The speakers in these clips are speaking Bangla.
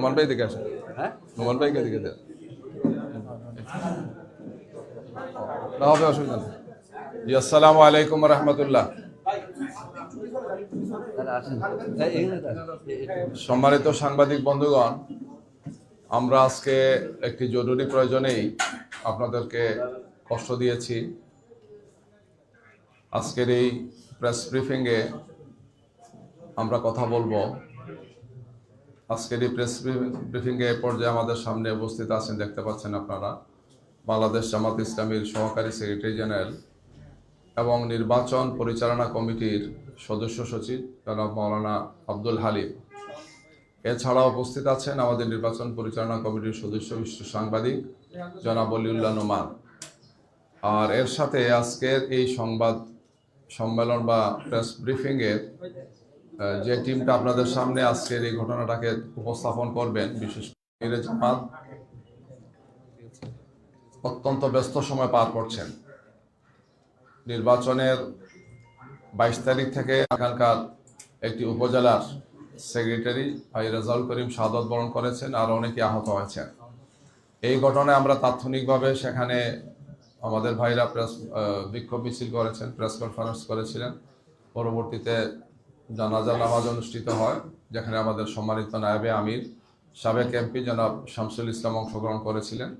নোমান ভাই দিকে আসেন। হ্যাঁ? নোমান ভাইকে দিকে দেন। না হবে অসুবিধা নেই। জি আসসালামু আলাইকুম রহমতুল্লাহ। সম্মানিত সাংবাদিক বন্ধুগণ আমরা আজকে একটি জরুরি প্রয়োজনেই আপনাদেরকে কষ্ট দিয়েছি। আজকের এই প্রেস ব্রিফিংয়ে আমরা কথা বলব। আজকের এই প্রেস ব্রিফিংয়ে এ পর্যায়ে আমাদের সামনে উপস্থিত আছেন, দেখতে পাচ্ছেন আপনারা, বাংলাদেশ জামাত ইসলামীর সহকারী সেক্রেটারি জেনারেল এবং নির্বাচন পরিচালনা কমিটির সদস্য সচিব, জনাব মৌলানা আব্দুল হালিম। এছাড়া উপস্থিত আছেন আমাদের নির্বাচন পরিচালনা কমিটির সদস্য, বিশিষ্ট সাংবাদিক, জনাব অলিউল্লাহ নোমান। আর এর সাথে আজকের এই সংবাদ সম্মেলন বা প্রেস ব্রিফিংয়ের যে টিমটা আপনাদের সামনে আজকের এই ঘটনাটাকে উপস্থাপন করবেন, বিশেষ করে অত্যন্ত ব্যস্ত সময় পার করছেন। নির্বাচনের বাইশ তারিখ থেকে এখানকার একটি উপজেলার সেক্রেটারি ভাই রেজাউল করিম শাহাদত বরণ করেছেন আর অনেকে আহত হয়েছেন। এই ঘটনায় আমরা তাৎক্ষণিকভাবে সেখানে আমাদের ভাইরা প্রেস বিক্ষোভ মিছিল করেছেন, প্রেস কনফারেন্স করেছিলেন। পরবর্তীতে জানাজা নামাজ অনুষ্ঠিত হয়, যেখানে আমাদের সম্মানিত নায়েবে আমির, সাবেক এমপি জনাব শামসুল ইসলাম অংশগ্রহণ করেছিলেন।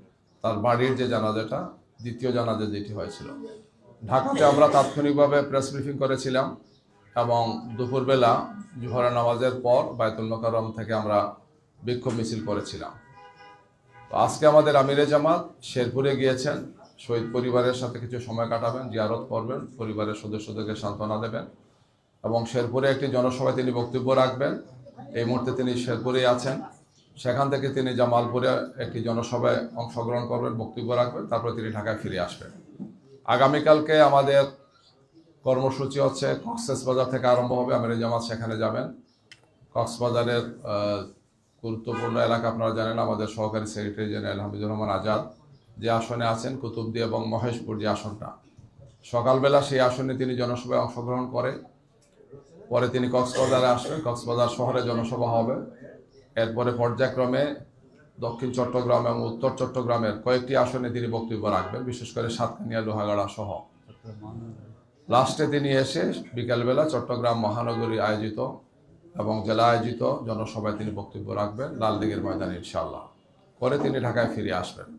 তার বাড়ির যে জানাজাটা, দ্বিতীয় জানাজা যেটি হয়েছিল। ঢাকাতে আমরা তাৎক্ষণিকভাবে প্রেস ব্রিফিং করেছিলাম এবং দুপুরবেলা জুহরের নামাজের পর বায়তুল মোকাররম থেকে আমরা বিক্ষোভ মিছিল করেছিলাম। তো আজকে আমাদের আমিরে জামাত শেরপুরে গিয়েছেন, শহীদ পরিবারের সাথে কিছু সময় কাটাবেন, জিয়ারত করবেন, পরিবারের সদস্যদেরকে সান্ত্বনা দেবেন। এবং শেরপুরে একটি জনসভায় তিনি বক্তব্য রাখবেন। এই মুহূর্তে তিনি শেরপুরেই আছেন। সেখান থেকে তিনি জামালপুরে একটি জনসভায় অংশগ্রহণ করবেন, বক্তব্য রাখবেন, তারপরে তিনি ঢাকায় ফিরে আসবেন। আগামীকালকে আমাদের কর্মসূচি হচ্ছে, কক্সেস বাজার থেকে আরম্ভ হবে। আমির জামাত সেখানে যাবেন। কক্সবাজারের গুরুত্বপূর্ণ এলাকা আপনারা জানেন, আমাদের সহকারী সেক্রেটারি জেনারেল হামিদুর রহমান আজাদ যে আসনে আছেন কুতুবদি এবং মহেশপুর যে আসনটা। সকালবেলা সেই আসনে তিনি জনসভায় অংশগ্রহণ করে পরে তিনি কক্সবাজারে আসবেন। কক্সবাজার শহরে জনসভা হবে। এরপরে পর্যায়ক্রমে দক্ষিণ চট্টগ্রাম এবং উত্তর চট্টগ্রামের কয়েকটি আসনে তিনি বক্তব্য রাখবেন, বিশেষ করে সাতকানিয়া, লোহাগাড়া সহ। লাস্টে তিনি এসে বিকালবেলা চট্টগ্রাম মহানগরী আয়োজিত এবং জেলা আয়োজিত জনসভায় তিনি বক্তব্য রাখবেন, লালদিঘির ময়দানে ইনশাল্লাহ পরে তিনি ঢাকায় ফিরে আসবেন।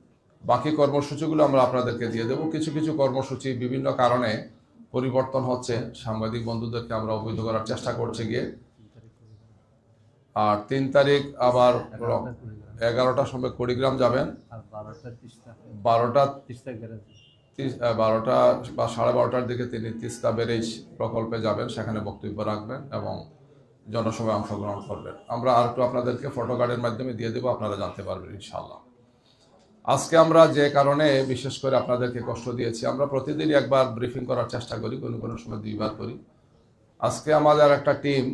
বাকি কর্মসূচিগুলো আমরা আপনাদেরকে দিয়ে দেব। কিছু কিছু কর্মসূচি বিভিন্ন কারণে পরিবর্তন হচ্ছে। সাংবাদিক বন্ধুদেরকে আমরা অবহিত করার চেষ্টা করছি গিয়ে। আর তিন তারিখ আবার এগারোটার সময় কুড়িগ্রাম যাবেন। বারোটা বারোটা বা সাড়ে বারোটার দিকে তিনি তিস্তা ব্যারেজ প্রকল্পে যাবেন। সেখানে বক্তব্য রাখবেন এবং জনসভায় অংশগ্রহণ করবেন। আমরা আর একটু আপনাদেরকে ফটো কার্ডের মাধ্যমে দিয়ে দেবো আপনারা জানতে পারবেন ইনশাল্লাহ আজকে আমরা যে কারণে বিশেষ করে আপনাদেরকে কষ্ট দিয়েছি, আমরা প্রতিদিনই একবার ব্রিফিং করার চেষ্টা করি, কোনো কোনো সময় দুইবার করি। আজকে আমাদের একটা টিম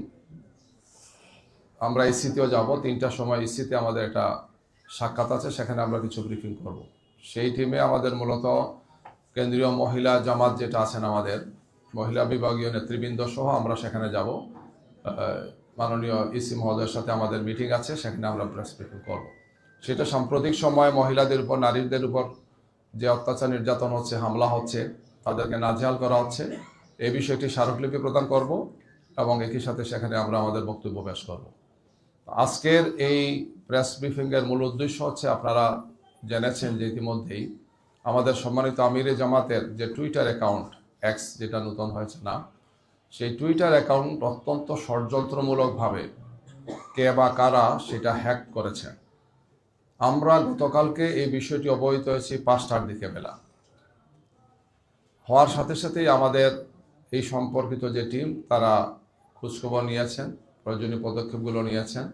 আমরা ইসিতেও যাব, তিনটার সময় ইসিতে আমাদের একটা সাক্ষাৎ আছে, সেখানে আমরা কিছু ব্রিফিং করব। সেই টিমে আমাদের মূলত কেন্দ্রীয় মহিলা জামাত যেটা আছেন আমাদের, মহিলা বিভাগীয় নেতৃবৃন্দ সহ আমরা সেখানে যাব। মাননীয় ইসি মহোদয়ের সাথে আমাদের মিটিং আছে, সেখানে আমরা প্রেস ব্রিফিং করব। সেটা সাম্প্রতিক সময়ে মহিলাদের উপর, নারীদের উপর যে অত্যাচার নির্যাতন হচ্ছে, হামলা হচ্ছে, তাদেরকে নাজেহাল করা হচ্ছে এই বিষয়টি স্মারকলিপি প্রদান করব এবং একই সাথে সেখানে আমরা আমাদের বক্তব্য পেশ করব। আজকের এই প্রেস ব্রিফিংয়ের মূল উদ্দেশ্য হচ্ছে, আপনারা জেনেছেন যে ইতিমধ্যেই আমাদের সম্মানিত আমিরে জামাতের যে টুইটার অ্যাকাউন্ট এক্স যেটা নতুন হয়েছে না, সেই টুইটার অ্যাকাউন্ট অত্যন্ত ষড়যন্ত্রমূলকভাবে কে বা কারা সেটা হ্যাক করেছেন আমরা গতকালকে এই বিষয়টি অবহিত হয়েছি পাঁচটার দিকে বেলা। হওয়ার সাথে সাথেই আমাদের এই সম্পর্কিত যে টিম, তারা খোঁজখবর নিয়েছেন, প্রয়োজনীয় পদক্ষেপগুলো নিয়েছেন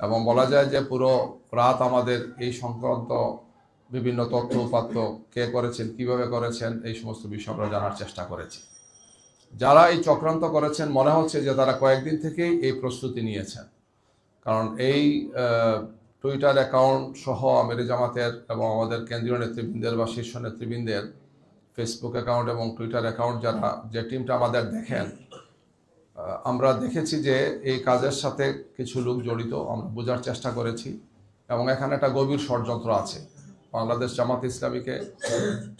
এবং বলা যায় যে পুরো রাত আমাদের এই সংক্রান্ত বিভিন্ন তথ্য উপাত্ত কে করেছেন, কীভাবে করেছেন, এই সমস্ত বিষয় আমরা জানার চেষ্টা করেছি। যারা এই চক্রান্ত করেছেন, মনে হচ্ছে যে তারা কয়েকদিন থেকেই এই প্রস্তুতি নিয়েছেন। কারণ এই টুইটার অ্যাকাউন্ট সহ আমির জামাতের এবং আমাদের কেন্দ্রীয় নেতৃবৃন্দের বা শীর্ষ নেতৃবৃন্দের ফেসবুক অ্যাকাউন্ট এবং টুইটার অ্যাকাউন্ট যারা, যে টিমটা আমাদের দেখেন আমরা দেখেছি যে এই কাজের সাথে কিছু লোক জড়িত, আমরা বোঝার চেষ্টা করেছি এবং এখানে একটা গভীর ষড়যন্ত্র আছে। বাংলাদেশ জামাত ইসলামীকে,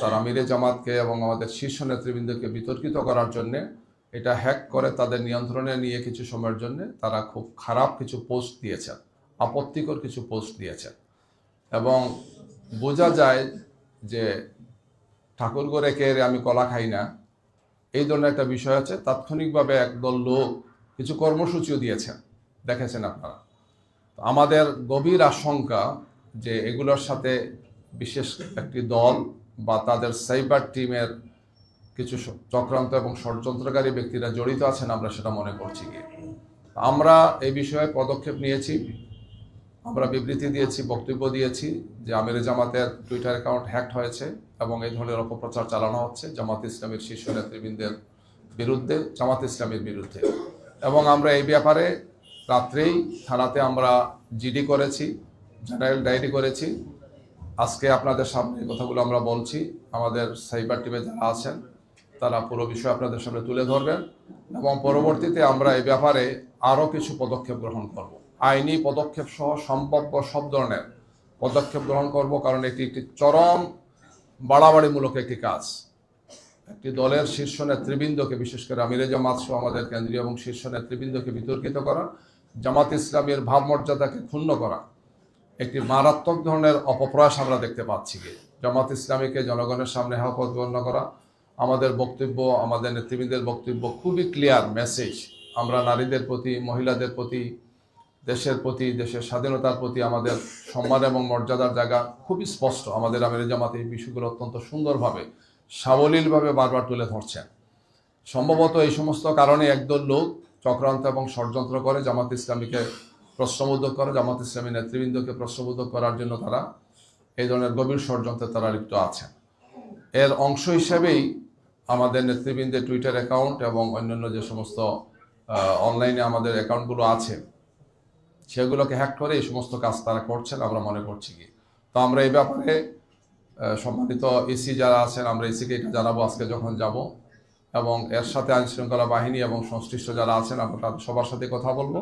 তার আমিরে জামাতকে এবং আমাদের শীর্ষ নেতৃবৃন্দকে বিতর্কিত করার জন্য, এটা হ্যাক করে তাদের নিয়ন্ত্রণে নিয়ে কিছু সময়ের জন্য তারা খুব খারাপ কিছু পোস্ট দিয়েছেন। আপত্তিকর কিছু পোস্ট দিয়েছেন। এবং বোঝা যায় যে ঠাকুর করে কে রে আমি কলা খাই না, এই ধরনের একটা বিষয় আছে। তাৎক্ষণিকভাবে একদল লোক কিছু কর্মসূচিও দিয়েছেন, দেখেছেন আপনারা। আমাদের গভীর আশঙ্কা যে এগুলোর সাথে বিশেষ একটি দল বা তাদের সাইবার টিমের কিছু চক্রান্ত এবং ষড়যন্ত্রকারী ব্যক্তিরা জড়িত আছেন আমরা সেটা মনে করছি গিয়ে। আমরা এই বিষয়ে পদক্ষেপ নিয়েছি। আমরা বিবৃতি দিয়েছি, বক্তব্য দিয়েছি যে আমির জামাতের টুইটার অ্যাকাউন্ট হ্যাকড হয়েছে এবং এই ধরনের অপপ্রচার চালানো হচ্ছে জামাত ইসলামের শীর্ষ নেতৃবৃন্দের বিরুদ্ধে, জামাত ইসলামের বিরুদ্ধে। এবং আমরা এই ব্যাপারে রাত্রেই থানাতে আমরা জিডি করেছি, জেনারেল ডায়েরি করেছি। আজকে আপনাদের সামনে কথাগুলো আমরা বলছি। আমাদের সাইবার টিমে যারা আছেন, তারা পুরো বিষয় আপনাদের সামনে তুলে ধরবেন এবং পরবর্তীতে আমরা এই ব্যাপারে আরও কিছু পদক্ষেপ গ্রহণ করব। আইনি পদক্ষেপ সহ সম্ভাব্য সব ধরনের পদক্ষেপ গ্রহণ করব কারণ এটি একটি চরম বাড়াবাড়িমূলক একটি কাজ। একটি দলের শীর্ষ নেতৃবৃন্দকে, বিশেষ করে আমিরে জামাত সহ আমাদের কেন্দ্রীয় এবং শীর্ষ নেতৃবৃন্দকে বিতর্কিত করা, জামাত ইসলামের ভাবমর্যাদাকে ক্ষুণ্ণ করা, একটি মারাত্মক ধরনের অপপ্রয়াস আমরা দেখতে পাচ্ছি। কি জামাত ইসলামীকে জনগণের সামনে হকত গণ্য করা, আমাদের বক্তব্য, আমাদের নেতৃবৃন্দের বক্তব্য খুবই ক্লিয়ার মেসেজ আমরা নারীদের প্রতি, মহিলাদের প্রতি দেশের প্রতি, দেশের স্বাধীনতার প্রতি আমাদের সম্মান এবং মর্যাদার জায়গা খুবই স্পষ্ট। আমাদের আমির জামাত এই বিষয়গুলো অত্যন্ত সুন্দরভাবে, সাবলীলভাবে বারবার তুলে ধরছেন। সম্ভবত এই সমস্ত কারণে একদল লোক চক্রান্ত এবং ষড়যন্ত্র করে জামাত ইসলামীকে প্রশ্নবোধক করে, জামাত ইসলামী নেতৃবৃন্দকে প্রশ্নবোধক করার জন্য তারা এই ধরনের গভীর ষড়যন্ত্রে তারা লিপ্ত আছেন। এর অংশ হিসেবেই আমাদের নেতৃবৃন্দের টুইটার অ্যাকাউন্ট এবং অন্যান্য যে সমস্ত অনলাইনে আমাদের অ্যাকাউন্টগুলো আছে সেগুলোকে হ্যাক করে এই সমস্ত কাজ তারা করছেন, আমরা মনে করছি কি? তো আমরা এই ব্যাপারে সম্মানিত এসি যারা আছেন, আমরা এসিকে এটা জানাব আজকে যখন যাব। এবং এর সাথে আইন শৃঙ্খলা বাহিনী এবং সংশ্লিষ্ট যারা আছেন, আমরা তাদের সবার সাথে কথা বলব।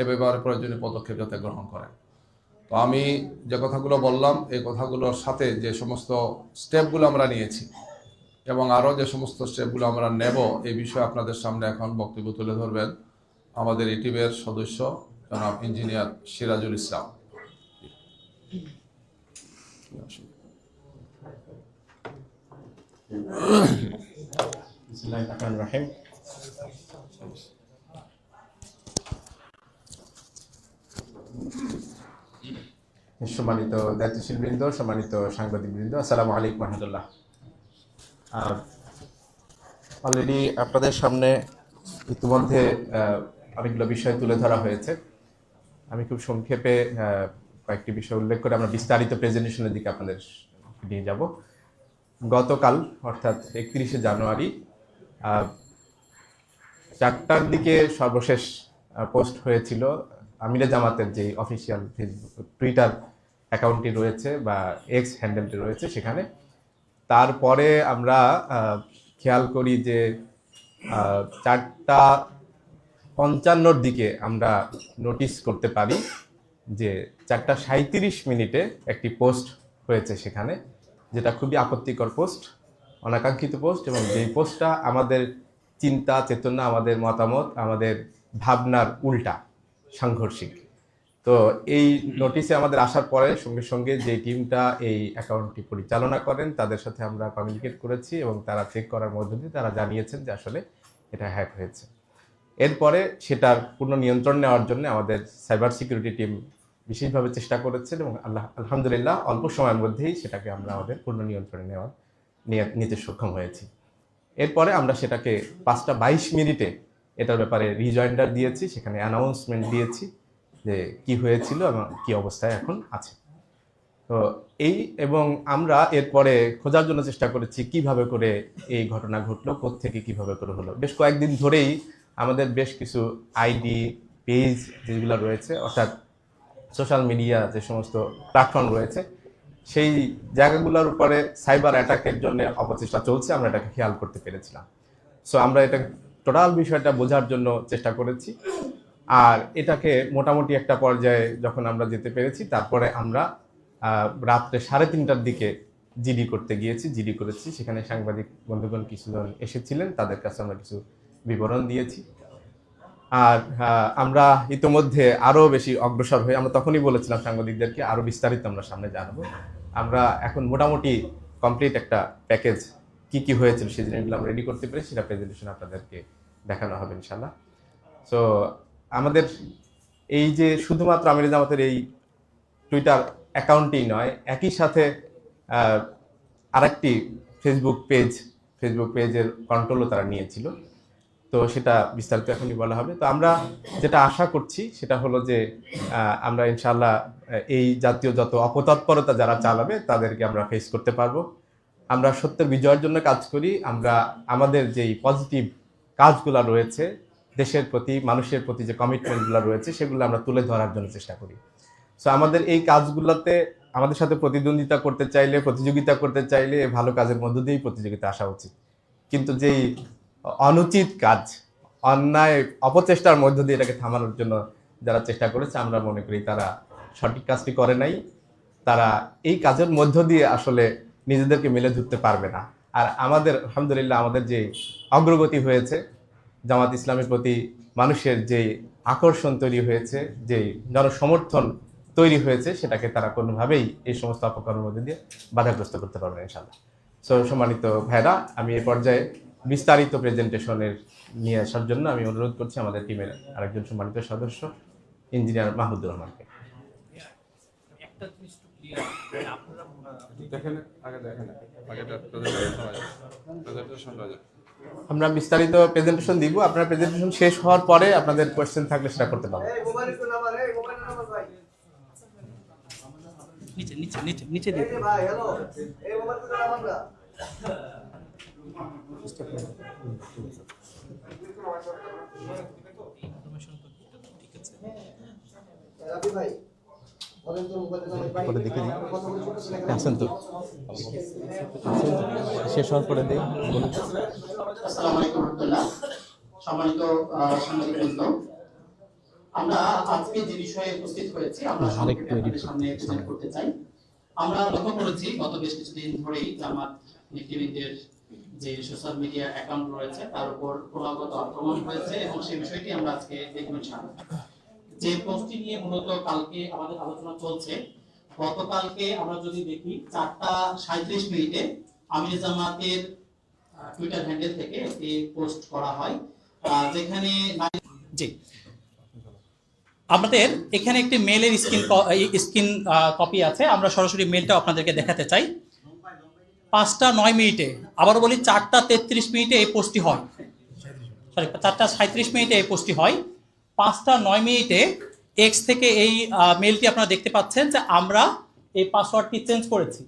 এ ব্যাপারে প্রয়োজনীয় পদক্ষেপ যাতে গ্রহণ করেন। তো আমি যে কথাগুলো বললাম, এই কথাগুলোর সাথে যে সমস্ত স্টেপগুলো আমরা নিয়েছি এবং আরও যে সমস্ত স্টেপগুলো আমরা নেব, এই বিষয়ে আপনাদের সামনে এখন বক্তব্য তুলে ধরবেন। আমাদের এই সদস্য জনাব ইঞ্জিনিয়ার সিরাজুল ইসলাম। সম্মানিত দায়িত্বশীল বৃন্দ সম্মানিত সাংবাদিক বৃন্দ আসসালামু আলাইকুম রহমতুল্লাহ। অলরেডি আপনাদের সামনে ইতিমধ্যে অনেকগুলো বিষয় তুলে ধরা হয়েছে। আমি খুব সংক্ষেপে কয়েকটি বিষয় উল্লেখ করে আমরা বিস্তারিত প্রেজেন্টেশনের দিকে আপনাদের নিয়ে যাব। গতকাল, অর্থাৎ একত্রিশে জানুয়ারি চারটার দিকে সর্বশেষ পোস্ট হয়েছিল আমিরে জামাতের যে অফিসিয়াল ফেসবুক, টুইটার অ্যাকাউন্টটি রয়েছে বা এক্স হ্যান্ডেলটি রয়েছে সেখানে। তারপরে আমরা খেয়াল করি যে চারটা পঞ্চান্নর দিকে আমরা নোটিস করতে পারি যে চারটা সাঁত্রিশ মিনিটে একটি পোস্ট হয়েছে সেখানে, যেটা খুবই আপত্তিকর পোস্ট অনাকাঙ্ক্ষিত পোস্ট এবং যেই পোস্টটা আমাদের চিন্তা, চেতনা, আমাদের মতামত, আমাদের ভাবনার উল্টা সাংঘর্ষিক। তো এই নোটিশে আমাদের আসার পরে সঙ্গে সঙ্গে যে টিমটা এই অ্যাকাউন্টটি পরিচালনা করেন, তাদের সাথে আমরা কমিউনিকেট করেছি এবং তারা চেক করার মধ্য দিয়ে তারা জানিয়েছেন যে আসলে এটা হ্যাক হয়েছে। এরপরে সেটার পূর্ণ নিয়ন্ত্রণ নেওয়ার জন্য আমাদের সাইবার সিকিউরিটি টিম বিশেষভাবে চেষ্টা করেছেন এবং আল্লাহ, আলহামদুলিল্লাহ অল্প সময়ের মধ্যেই সেটাকে আমরা আমাদের পূর্ণ নিয়ন্ত্রণে নেওয়ার নিতে সক্ষম হয়েছি। এরপরে আমরা সেটাকে পাঁচটা বাইশ মিনিটে এটার ব্যাপারে রিজয়েন্ডার দিয়েছি, সেখানে অ্যানাউন্সমেন্ট দিয়েছি যে কি হয়েছিল এবং কি অবস্থায় এখন আছে। তো এই এবং আমরা এরপরে খোঁজার জন্য চেষ্টা করেছি কীভাবে করে এই ঘটনা ঘটলো, কোত্থেকে কীভাবে করে হলো। বেশ কয়েকদিন ধরেই আমাদের বেশ কিছু আইডি, পেজ যেগুলো রয়েছে, অর্থাৎ সোশ্যাল মিডিয়া যে সমস্ত প্ল্যাটফর্ম রয়েছে, সেই জায়গাগুলোর উপরে সাইবার অ্যাটাকের জন্য অপচেষ্টা চলছে, আমরা এটাকে খেয়াল করতে পেরেছিলাম। সো আমরা এটা টোটাল বিষয়টা বোঝার জন্য চেষ্টা করেছি। আর এটাকে মোটামুটি একটা পর্যায়ে যখন আমরা যেতে পেরেছি, তারপরে আমরা রাত্রে সাড়ে তিনটার দিকে জিডি করতে গিয়েছি, জিডি করেছি। সেখানে সাংবাদিক বন্ধুগণ কিছুজন এসেছিলেন, তাদের কাছে আমরা কিছু বিবরণ দিয়েছি। আর আমরা ইতোমধ্যে আরও বেশি অগ্রসর হয়ে, আমরা তখনই বলেছিলাম সাংবাদিকদেরকে আরও বিস্তারিত আমরা সামনে জানাব। আমরা এখন মোটামুটি কমপ্লিট একটা প্যাকেজ কি কি হয়েছিল সেই জিনিসগুলো আমরা রেডি করতে পেরেছি, সেটা প্রেজেন্টেশন আপনাদেরকে দেখানো হবে ইনশাল্লাহ সো আমাদের এই যে শুধুমাত্র আমির জামাতের এই টুইটার অ্যাকাউন্টেই নয়, একই সাথে আরেকটি ফেসবুক পেজ ফেসবুক পেজের কন্ট্রোলও তারা নিয়েছিল। তো সেটা বিস্তারিত এখনই বলা হবে। তো আমরা যেটা আশা করছি সেটা হলো যে আমরা ইনশাল্লাহ এই জাতীয় যত অপতৎপরতা যারা চালাবে তাদেরকে আমরা ফেস করতে পারব। আমরা সত্যের বিজয়ের জন্য কাজ করি। আমরা, আমাদের যেই পজিটিভ কাজগুলো রয়েছে, দেশের প্রতি, মানুষের প্রতি যে কমিটমেন্টগুলো রয়েছে, সেগুলো আমরা তুলে ধরার জন্য চেষ্টা করি। সো আমাদের এই কাজগুলোতে আমাদের সাথে প্রতিদ্বন্দ্বিতা করতে চাইলে, প্রতিযোগিতা করতে চাইলে ভালো কাজের মধ্য দিয়েই প্রতিযোগিতা আসা উচিত। কিন্তু যেই অনুচিত কাজ, অন্যায়, অপচেষ্টার মধ্য দিয়ে এটাকে থামানোর জন্য যারা চেষ্টা করেছে, আমরা মনে করি তারা সঠিক কাজটি করে নাই। তারা এই কাজের মধ্য দিয়ে আসলে নিজেদেরকে মেলে ধরতে পারবে না। আর আমাদের, আলহামদুলিল্লাহ, আমাদের যে অগ্রগতি হয়েছে, জামাত ইসলামের প্রতি মানুষের যে আকর্ষণ তৈরি হয়েছে, যে জনসমর্থন তৈরি হয়েছে, সেটাকে তারা কোনোভাবেই এই সমস্ত অপকর্মের মধ্যে দিয়ে বাধাগ্রস্ত করতে পারবে ইনশাল্লাহ সো, সম্মানিত ভাইরা আমি এই পর্যায়ে বিস্তারিত প্রেজেন্টেশনের নিয়ে আসার জন্য আমি অনুরোধ করছি আমাদের টিমের আরেকজন সম্মানিত সদস্য ইঞ্জিনিয়ার মাহমুদুর রহমানকে। দেখেন আগে দেখেন আগে প্রেজেন্টেশন প্রেজেন্টেশন আমরা বিস্তারিত প্রেজেন্টেশন দিব আপনার প্রেজেন্টেশন শেষ হওয়ার পরে আপনাদের কোয়েশ্চেন থাকলে সেটা করতে পারবেন নিচে নিচে নিচে নিচে দিয়ে করে দেখে দিই আসেন তো। শেষ হওয়ার পরে দিই। আসসালামু আলাইকুম রহমতুল্লাহ। সম্মানিত আহ, আমরা আজকে যে বিষয়ে উপস্থিত হয়েছি আমরা সামনে প্রেজেন্ট করতে চাই। আমরা লক্ষ্য করেছি গত বেশ কিছুদিন ধরেই জামাত নেতৃবৃন্দের যে সোশ্যাল মিডিয়া অ্যাকাউন্ট রয়েছে, তার উপর ক্রমাগত আক্রমণ হয়েছে এবং সেই বিষয়টি আমরা আজকে দেখবেন সামনে যে পোস্টটি নিয়ে মূলত কালকে আমাদের আলোচনা চলছে, গতকালকে আমরা যদি দেখি, চারটা সাঁত্রিশ মিনিটে আমির জামাতের টুইটার হ্যান্ডেল থেকে একটি পোস্ট করা হয় যেখানে জি। আমাদের এখানে একটি মেলের স্ক্রিন স্ক্রিন কপি আছে। আমরা সরাসরি মেলটা আপনাদেরকে দেখাতে চাই। পাঁচটা নয় মিনিটে, আবার বলি চারটা তেত্রিশ মিনিটে এই পোস্টটি হয়। সরি চারটা সাঁত্রিশ মিনিটে এই পোস্টটি হয়। পাঁচটা নয় মিনিটে এক্স থেকে এই মেলটি আপনারা দেখতে পাচ্ছেন যে আমরা এই পাসওয়ার্ডটি চেঞ্জ করেছি।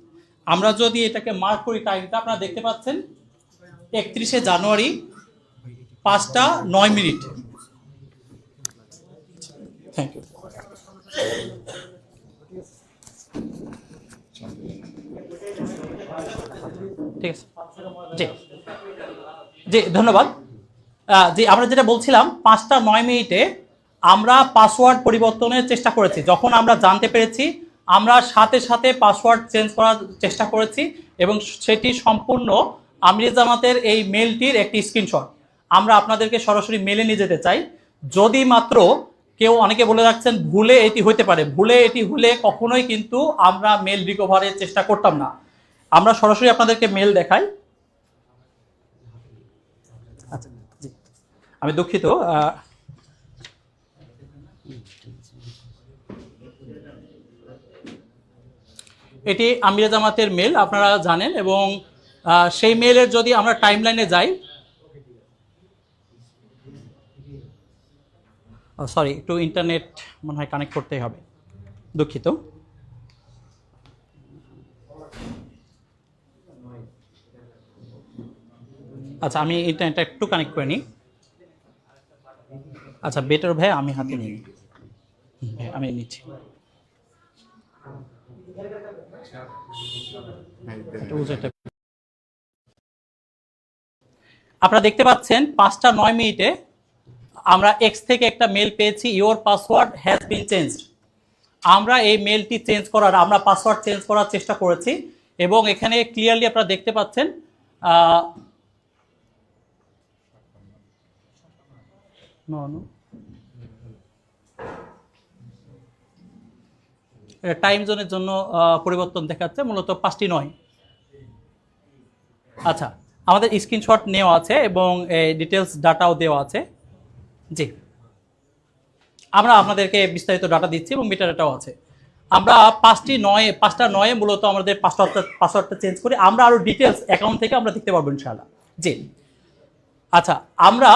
আমরা যদি এটাকে মার্ক করি টাইমটা আপনারা দেখতে পাচ্ছেন একত্রিশে জানুয়ারি পাঁচটা নয় মিনিট। থ্যাংক ইউ ঠিক আছে। জি। জি, ধন্যবাদ। জি, আমরা যেটা বলছিলাম, পাঁচটা নয় মিনিটে আমরা পাসওয়ার্ড পরিবর্তনের চেষ্টা করেছি। যখন আমরা জানতে পেরেছি, আমরা সাথে সাথে পাসওয়ার্ড চেঞ্জ করার চেষ্টা করেছি এবং সেটি সম্পূর্ণ আমির জামাতের এই মেলটির একটি স্ক্রিনশট। আমরা আপনাদেরকে সরাসরি মেলে নিয়ে যেতে চাই। যদি মাত্র কেউ অনেকে বলে রাখছেন, ভুলে এটি হতে পারে। ভুলে এটি হলে কখনোই কিন্তু আমরা মেল রিকভারের চেষ্টা করতাম না। আমরা সরাসরি আপনাদেরকে মেল দেখাই। আচ্ছা আমি দুঃখিত এটি আমিরা জামাতের মেল আপনারা জানেন এবং সেই মেলের যদি আমরা টাইম লাইনে যাই সরি একটু ইন্টারনেট মনে হয় কানেক্ট করতেই হবে। দুঃখিত। আচ্ছা আমি ইন্টারনেটটা একটু কানেক্ট করে নিই। আচ্ছা বেটার ভাই, আমি হাতে নিই। আমি নিচ্ছি। আপনারা দেখতে পাচ্ছেন, পাঁচটা নয় মিনিটে আমরা এক্স থেকে একটা মেল পেয়েছি your password has been change আমরা এই মেলটি চেঞ্জ করার আমরা পাসওয়ার্ড চেঞ্জ করার চেষ্টা করেছি এবং এখানে ক্লিয়ারলি আপনারা দেখতে পাচ্ছেন no, no. টাইম জোনের জন্য পরিবর্তন দেখাচ্ছে মূলত পাঁচটি নয়। আচ্ছা আমাদের স্ক্রিনশট নেওয়া আছে এবং ডিটেলস ডাটাও দেওয়া আছে। জি। আমরা আপনাদেরকে বিস্তারিত ডাটা দিচ্ছি এবং মিটার ডাটাও আছে। আমরা পাঁচটি নয় পাঁচটা নয়ে মূলত আমাদের পাসওয়ার্ডটা পাসওয়ার্ডটা চেঞ্জ করি আমরা আরও ডিটেলস অ্যাকাউন্ট থেকে আমরা দেখতে পারব ইনশাআল্লাহ। জি। আচ্ছা আমরা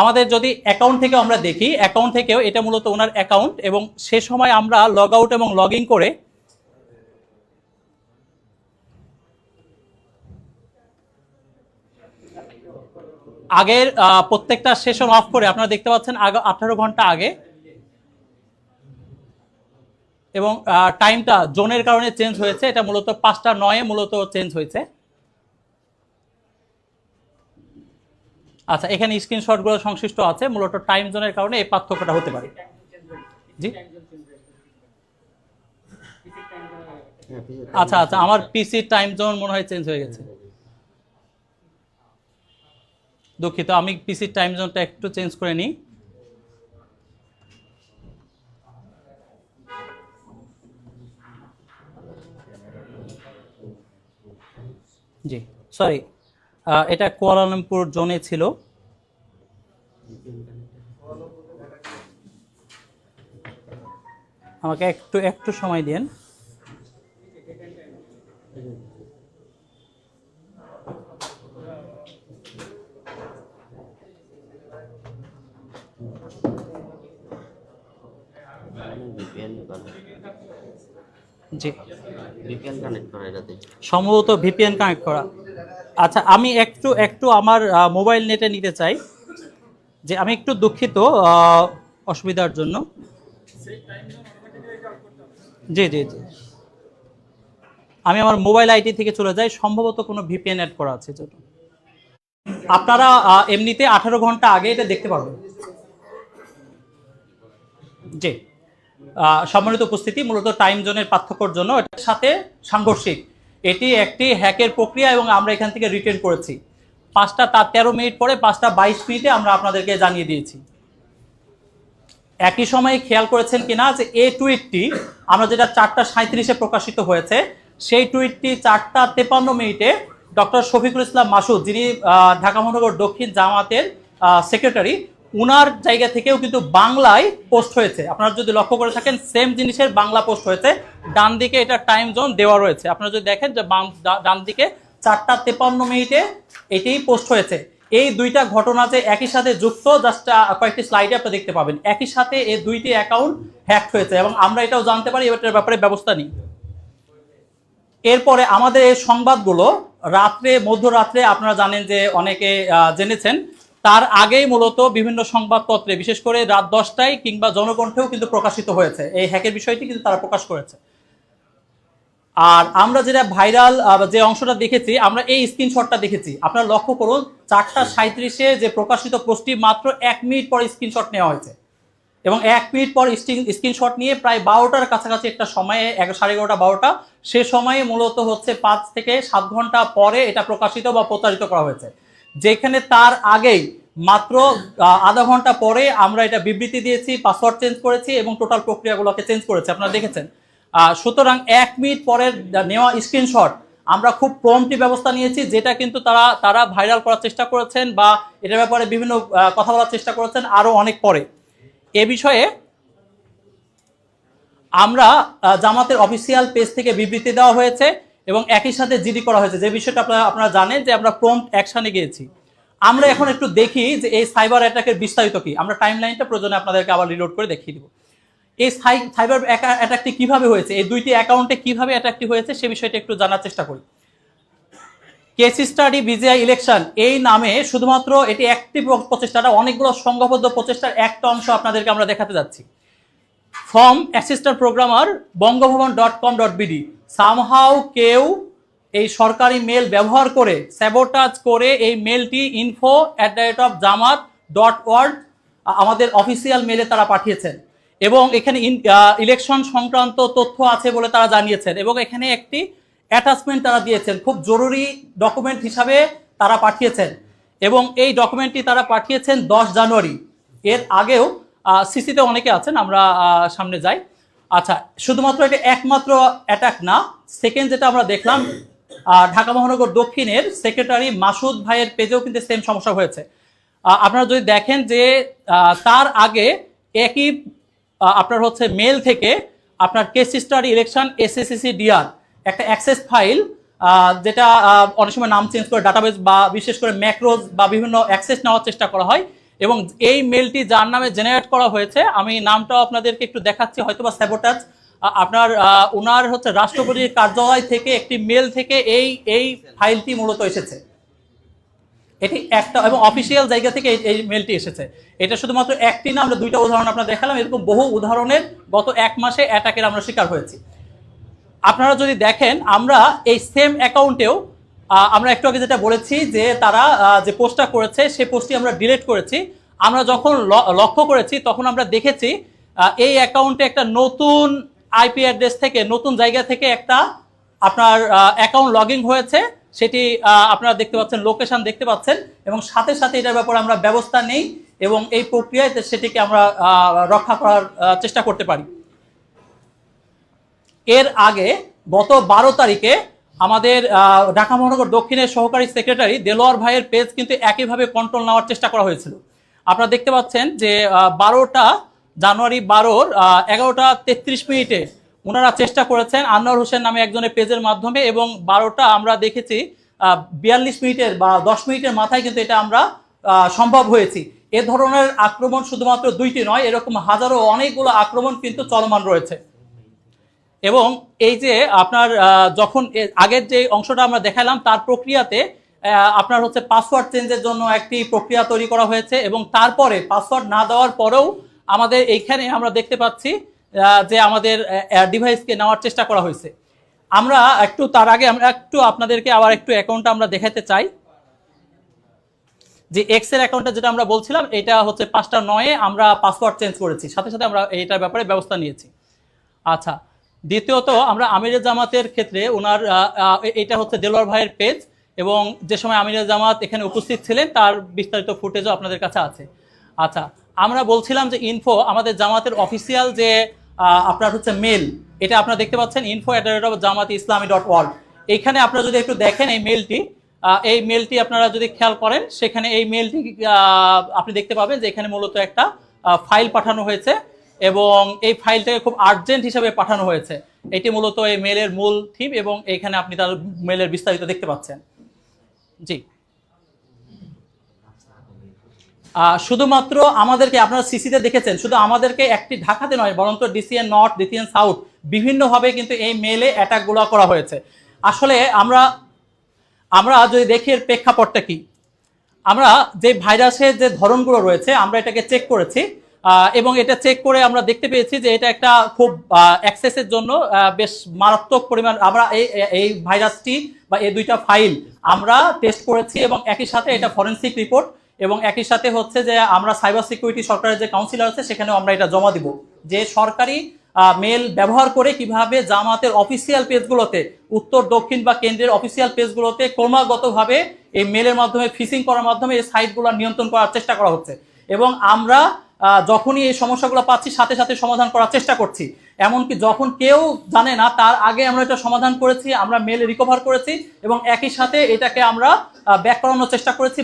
আমাদের যদি অ্যাকাউন্ট থেকে আমরা দেখি অ্যাকাউন্ট থেকেও এটা মূলত ওনার অ্যাকাউন্ট এবং সে সময় আমরা লগ আউট এবং লগ ইন করে আগের প্রত্যেকটা সেশন অফ করে আপনারা দেখতে পাচ্ছেন আগে, আঠারো ঘণ্টা আগে এবং টাইমটা জোনের কারণে চেঞ্জ হয়েছে। এটা মূলত পাঁচটা নয়ে মূলত চেঞ্জ হয়েছে। আচ্ছা এখানে স্ক্রিনশটগুলো সংশ্লিষ্ট আছে, মূলত টাইম জোনের কারণে এই পার্থক্যটা হতে পারে। জি? আচ্ছা আচ্ছা আমার পিসি টাইম জোন মনে হয় চেঞ্জ হয়ে গেছে। দুঃখিত, আমি পিসি টাইম জোনটা একটু চেঞ্জ করে নিই। জি সরি এটা কুয়ালালামপুর জোনে ছিল। আমাকে একটু একটু সময় দিন জি। ভিপিএন কানেক্ট করা সম্ভবত ভিপিএন কানেক্ট করা। আচ্ছা আমি একটু একটু আমার মোবাইল নেটে নিতে চাই। যে আমি একটু দুঃখিত অসুবিধার জন্য। জি জি জি। আমি আমার মোবাইল আইডি থেকে চলে যাই। সম্ভবত কোনো ভিপিএন অ্যাড করা আছে জন্য আপনারা এমনিতে আঠারো ঘণ্টা আগে এটা দেখতে পারবেন। জি। সম্মানিত উপস্থিতি, মূলত টাইম জোনের পার্থক্যর জন্য এটার সাথে সাংঘর্ষিক। এটি একটি হ্যাকের প্রক্রিয়া এবং আমরা এখান থেকে রিটার্ন করেছি। পাঁচটা তার তেরো মিনিট পরে, পাঁচটা বাইশ মিনিটে আমরা আপনাদেরকে জানিয়ে দিয়েছি। একই সময়ে খেয়াল করেছেন কিনা যে এই টুইটটি, আমরা যেটা চারটা সাঁত্রিশে প্রকাশিত হয়েছে, সেই টুইটটি চারটা তেপান্ন মিনিটে ডক্টর শফিকুল ইসলাম মাসুদ, যিনি ঢাকা মহানগর দক্ষিণ জামাতের সেক্রেটারি উনার জায়গা থেকেও কিন্তু বাংলায় পোস্ট হয়েছে। আপনারা যদি লক্ষ্য করে থাকেন সেম জিনিসের বাংলা পোস্ট হয়েছে। ডান দিকে এটা টাইম জোন দেওয়া রয়েছে। আপনারা যদি দেখেন যে ডান দিকে চারটা তেপান্ন মিনিটে এটাই পোস্ট হয়েছে। এই দুইটা ঘটনা যে একই সাথে যুক্ত জাস্ট কয়েকটি স্লাইডে আপনি দেখতে পাবেন। একই সাথে এই দুইটি অ্যাকাউন্ট হ্যাক হয়েছে এবং আমরা এটাও জানতে পারি এটার ব্যাপারে ব্যবস্থা নিই। এরপরে আমাদের এই সংবাদগুলো রাত্রে, মধ্যরাত্রে আপনারা জানেন যে অনেকে জেনেছেন তার আগেই মূলত বিভিন্ন সংবাদপত্রে, বিশেষ করে রাত দশটায় কিংবা জনকণ্ঠেও কিন্তু প্রকাশিত হয়েছে। এই হ্যাকের বিষয়টি কিন্তু তারা প্রকাশ করেছে। আর আমরা যেটা ভাইরাল যে অংশটা দেখেছি, আমরা এই স্ক্রিনশটটা দেখেছি। আপনারা লক্ষ্য করুন, চারটা সাঁত্রিশে যে প্রকাশিত পোস্টটি মাত্র এক মিনিট পর স্ক্রিনশট নেওয়া হয়েছে। এবং এক মিনিট পর স্ক্রিনশট নিয়ে প্রায় বারোটার কাছাকাছি একটা সময়ে, এক সাড়ে এগারোটা, বারোটা, সে সময়ে মূলত হচ্ছে পাঁচ থেকে সাত ঘণ্টা পরে এটা প্রকাশিত বা প্রচারিত করা হয়েছে। যেখানে তার আগেই মাত্র আধা ঘণ্টা পরে আমরা এটা বিবৃতি দিয়েছি পাসওয়ার্ড চেঞ্জ করেছি এবং টোটাল প্রক্রিয়াগুলোকে চেঞ্জ করেছি। আপনারা দেখেছেন। সুতরাং এক মিনিট পরের নেওয়া স্ক্রিনশট আমরা খুব প্রমটি ব্যবস্থা নিয়েছি, যেটা কিন্তু তারা তারা ভাইরাল করার চেষ্টা করেছেন বা এটার ব্যাপারে বিভিন্ন কথা বলার চেষ্টা করেছেন আরও অনেক পরে। এ বিষয়ে আমরা জামাতের অফিসিয়াল পেজ থেকে বিবৃতি দেওয়া হয়েছে। এবং একই সাথে জিডি করা হয়েছে। যে বিষয়টা আপনারা আপনারা জানেন যে আমরা প্রম্পট অ্যাকশনে গিয়েছি। আমরা এখন একটু দেখি যে এই সাইবার অ্যাটাকের বিস্তারিত কি। আমরা টাইম লাইনটা প্রয়োজনে আপনাদেরকে আবার রিলোড করে দেখিয়ে দিব। এই সাইবার অ্যাটাকটি কীভাবে হয়েছে? এই দুইটি অ্যাকাউন্টে কীভাবে অ্যাটাকটি হয়েছে সে বিষয়টা একটু জানার চেষ্টা করি। কেস স্টাডি বিজিআই ইলেকশন এই নামে শুধুমাত্র এটি একটি প্র- প্রচেষ্টাটা অনেকগুলো সংঘবদ্ধ প্রচেষ্টার একটা অংশ আপনাদেরকে আমরা দেখাতে যাচ্ছি। Form assistant programmer Bangabhaban dot com dot BD somehow কেউ এই সরকারি মেল ব্যবহার করে স্যাবোটাজ করে এই মেলটি info at the rate of Jamaat dot ward আমাদের অফিসিয়াল মেলে তারা পাঠিয়েছেন। এবং এখানে ইলেকশন সংক্রান্ত তথ্য আছে বলে তারা জানিয়েছেন। এবং এখানে একটি অ্যাটাচমেন্ট তারা দিয়েছেন। খুব জরুরি ডকুমেন্ট হিসাবে তারা পাঠিয়েছেন। এবং এই ডকুমেন্টটি তারা পাঠিয়েছেন দশ জানুয়ারি। এর আগেও সিসিতে অনেকে আছেন, আমরা সামনে যাই। আচ্ছা শুধুমাত্র এটা একমাত্র অ্যাটাক না সেকেন্ড যেটা আমরা দেখলাম ঢাকা মহানগর দক্ষিণের সেক্রেটারি মাসুদ ভাইয়ের পেজেও কিন্তু সেম সমস্যা হয়েছে। আপনারা যদি দেখেন যে তার আগে একই আপনার হচ্ছে মেল থেকে আপনার case study election SSC DR একটা অ্যাক্সেস ফাইল যেটা অনেক সময় নাম চেঞ্জ করে ডাটাবেস বা বিশেষ করে ম্যাক্রোজ বা বিভিন্ন অ্যাক্সেস নেওয়ার চেষ্টা করা হয় এবং এই মেলটি যার নামে জেনারেট করা হয়েছে, আমি নামটাও আপনাদেরকে একটু দেখাচ্ছি হয়তো বা স্যাবোটাজ আপনার ওনার হচ্ছে রাষ্ট্রপতির কার্যালয় থেকে একটি মেল থেকে এই এই ফাইলটি মূলত এসেছে। এটি একটা, এবং অফিসিয়াল জায়গা থেকে এই মেলটি এসেছে। এটা শুধুমাত্র একটি না, আমরা দুইটা উদাহরণ আপনার দেখালাম, এরকম বহু উদাহরণের গত এক মাসে অ্যাটাকের আমরা শিকার হয়েছি। আপনারা যদি দেখেন, আমরা এই সেম অ্যাকাউন্টেও আমরা একটু আগে যেটা বলেছি যে তারা যে পোস্টটা করেছে, সেই পোস্টটি আমরা ডিলিট করেছি। আমরা যখন লক্ষ্য করেছি, তখন আমরা দেখেছি এই অ্যাকাউন্টে একটা নতুন আইপি অ্যাড্রেস থেকে, নতুন জায়গা থেকে একটা আপনার অ্যাকাউন্ট লগ হয়েছে। সেটি আপনারা দেখতে পাচ্ছেন, লোকেশন দেখতে পাচ্ছেন এবং সাথে সাথে এটার ব্যাপারে আমরা ব্যবস্থা নেই এবং এই প্রক্রিয়ায় সেটিকে আমরা রক্ষা করার চেষ্টা করতে পারি। এর আগে গত বারো তারিখে আমাদের ঢাকা মহানগর দক্ষিণের সহকারী সেক্রেটারি দেলোয়ার ভাইয়ের পেজ কিন্তু একইভাবে কন্ট্রোল নেওয়ার চেষ্টা করা হয়েছিল। আপনারা দেখতে পাচ্ছেন যে বারোটা জানুয়ারি বারোর এগারোটা তেত্রিশ মিনিটে ওনারা চেষ্টা করেছেন আনোয়ার হোসেন নামে একজনের পেজের মাধ্যমে এবং বারোটা আমরা দেখেছি বিয়াল্লিশ মিনিটের বা দশ মিনিটের মাথায় কিন্তু এটা আমরা সম্ভব হয়েছি। এ ধরনের আক্রমণ শুধুমাত্র দুইটি নয়, এরকম হাজারো অনেকগুলো আক্রমণ কিন্তু চলমান রয়েছে। এবং এই যে আপনার যখন আগের যে অংশটা আমরা দেখালাম, তার প্রক্রিয়াতে আপনার হচ্ছে পাসওয়ার্ড চেঞ্জের জন্য একটি প্রক্রিয়া তৈরি করা হয়েছে এবং তারপরে পাসওয়ার্ড না দেওয়ার পরেও আমাদের এইখানে আমরা দেখতে পাচ্ছি যে আমাদের ডিভাইসকে নেওয়ার চেষ্টা করা হয়েছে। আমরা একটু তার আগে আমরা একটু আপনাদেরকে আবার একটু অ্যাকাউন্টটা আমরা দেখাতে চাই। যে এক্সের অ্যাকাউন্টটা যেটা আমরা বলছিলাম, এটা হচ্ছে পাঁচটা নয়ে আমরা পাসওয়ার্ড চেঞ্জ করেছি। সাথে সাথে আমরা এইটার ব্যাপারে ব্যবস্থা নিয়েছি। আচ্ছা দ্বিতীয়ত, আমরা আমিরের জামাতের ক্ষেত্রে ওনার এটা হচ্ছে দেলোয়ার ভাইয়ের পেজ এবং যে সময় আমিরের জামাত এখানে উপস্থিত ছিলেন, তার বিস্তারিত ফুটেজও আপনাদের কাছে আছে। আচ্ছা আমরা বলছিলাম যে ইনফো আমাদের জামাতের অফিসিয়াল যে আপনার হচ্ছে মেল এটা আপনারা দেখতে পাচ্ছেন info at rate of Jamaat Islami dot world এইখানে আপনারা যদি একটু দেখেন এই মেলটি এই মেলটি আপনারা যদি খেয়াল করেন, সেখানে এই মেলটি আপনি দেখতে পাবেন যে এখানে মূলত একটা ফাইল পাঠানো হয়েছে। এবং এই ফাইলটাকে খুব আর্জেন্ট হিসাবে পাঠানো হয়েছে। এটি মূলত এই মেলের মূল থিম এবং এখানে আপনি তার মেলের বিস্তারিত দেখতে পাচ্ছেন। জি। শুধুমাত্র আমাদেরকে আপনারা সিসিতে দেখেছেন, শুধু আমাদেরকে একটি ঢাকাতে নয়, বরঞ্চ ডিসিএন নর্থ ডিসিএন সাউথ বিভিন্নভাবে কিন্তু এই মেলে অ্যাটাকগুলো করা হয়েছে। আসলে আমরা আমরা যদি দেখি এর প্রেক্ষাপটটা কি? আমরা যে ভাইরাসের যে ধরনগুলো রয়েছে, আমরা এটাকে চেক করেছি। এবং এটা চেক করে আমরা দেখতে পেয়েছি যে এটা একটা খুব অ্যাক্সেসের জন্য বেশ মারাত্মক পরিমাণ, আমরা এই এই ভাইরাসটি বা এই দুইটা ফাইল আমরা টেস্ট করেছি এবং একই সাথে এটা ফরেন্সিক রিপোর্ট এবং একই সাথে হচ্ছে যে আমরা সাইবার সিকিউরিটি সরকারের যে কাউন্সিলর আছে, সেখানেও আমরা এটা জমা দিব। যে সরকারি মেল ব্যবহার করে কীভাবে জামাতের অফিসিয়াল পেজগুলোতে উত্তর, দক্ষিণ বা কেন্দ্রের অফিসিয়াল পেজগুলোতে ক্রমাগতভাবে এই মেলের মাধ্যমে ফিসিং করার মাধ্যমে এই সাইটগুলো নিয়ন্ত্রণ করার চেষ্টা করা হচ্ছে। এবং আমরা যখনই এই সমস্যাগুলো পাচ্ছি, সাথে সাথে সমাধান করার চেষ্টা করছি। এমনকি যখন কেউ জানে না, তার আগে আমরা এটা সমাধান করেছি, আমরা মেল রিকভার করেছি এবং একই সাথে এটাকে আমরা ব্যাক করানোর চেষ্টা করেছি।